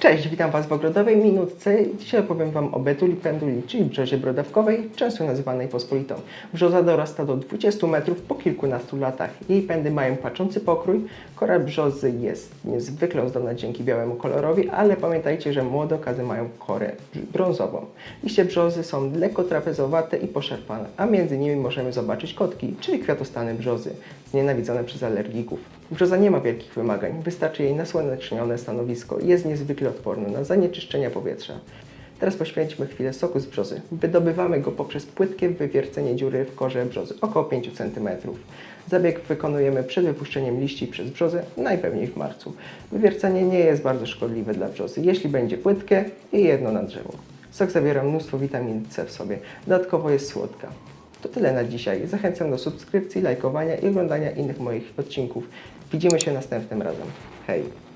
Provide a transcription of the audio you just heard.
Cześć, witam Was w ogrodowej minutce. Dzisiaj opowiem Wam o betuli penduli, czyli brzozie brodawkowej, często nazywanej pospolitą. Brzoza dorasta do 20 metrów po kilkunastu latach. Jej pędy mają płaczący pokrój. Kora brzozy jest niezwykle ozdobna dzięki białemu kolorowi, ale pamiętajcie, że młode okazy mają korę brązową. Liście brzozy są lekko trapezowate i poszarpane, a między nimi możemy zobaczyć kotki, czyli kwiatostany brzozy, znienawidzone przez alergików. Brzoza nie ma wielkich wymagań, wystarczy jej nasłonecznione stanowisko i jest niezwykle odporna na zanieczyszczenia powietrza. Teraz poświęćmy chwilę soku z brzozy. Wydobywamy go poprzez płytkie wywiercenie dziury w korze brzozy, około 5 cm. Zabieg wykonujemy przed wypuszczeniem liści przez brzozę, najpewniej w marcu. Wywiercenie nie jest bardzo szkodliwe dla brzozy, jeśli będzie płytkie i jedno na drzewo. Sok zawiera mnóstwo witamin C w sobie, dodatkowo jest słodka. To tyle na dzisiaj. Zachęcam do subskrypcji, lajkowania i oglądania innych moich odcinków. Widzimy się następnym razem. Hej!